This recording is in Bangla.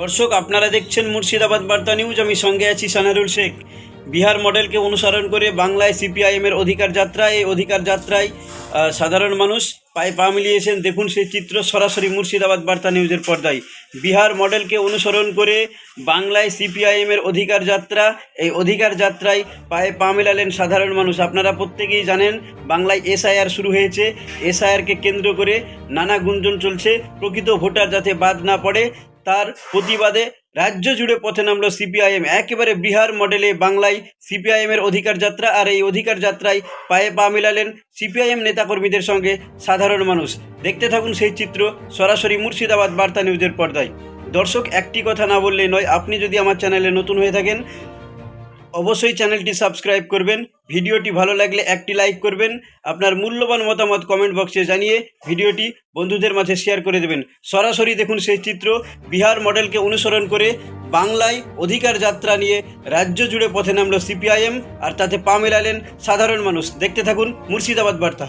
দর্শক, আপনারা দেখছেন মুর্শিদাবাদ বার্তা নিউজ। আমি সঙ্গে আছি সানারুল শেখ। বিহার মডেলকে অনুসরণ করে বাংলায় সিপিআইএমের অধিকার যাত্রা এই অধিকার যাত্রায় সাধারণ মানুষ পায়ে পা মিলিয়েছেন দেখুন সেই চিত্র সরাসরি মুর্শিদাবাদ বার্তা নিউজের পর্দায়। বিহার মডেলকে অনুসরণ করে বাংলায় সিপিআইএমের অধিকার যাত্রা, এই অধিকার যাত্রায় পায়ে পা মেলালেন সাধারণ মানুষ। আপনারা প্রত্যেকেই জানেন, বাংলায় এসআইআর শুরু হয়েছে। এসআইআরকে কেন্দ্র করে নানা গুঞ্জন চলছে। প্রকৃত ভোটার যাতে বাদ না পড়ে তার প্রতিবাদে রাজ্য জুড়ে পথে নামলো সিপিআইএম। একেবারে বিহার মডেলে বাংলায় সিপিআইএমের অধিকার যাত্রা আর এই অধিকার যাত্রায় পায়ে পা মেলালেন সিপিআইএম নেতাকর্মীদের সঙ্গে সাধারণ মানুষ। দেখতে থাকুন সেই চিত্র সরাসরি মুর্শিদাবাদ বার্তা নিউজের পর্দায়। দর্শক, একটি কথা না বললে নয়, আপনি যদি আমার চ্যানেলে নতুন হয়ে থাকেন অবশ্যই চ্যানেলটি সাবস্ক্রাইব করবেন, ভিডিওটি ভালো লাগলে একটি লাইক করবেন, আপনার মূল্যবান মতামত কমেন্ট বক্সে জানিয়ে ভিডিওটি বন্ধুদের মাঝে শেয়ার করে দেবেন। সরাসরি দেখুন সেই চিত্র, বিহার মডেলকে অনুসরণ করে বাংলায় অধিকার যাত্রা নিয়ে রাজ্য জুড়ে পথে নামলো সিপিআইএম আর তাতে পা মেলালেন সাধারণ মানুষ। দেখতে থাকুন মুর্শিদাবাদ বার্তা।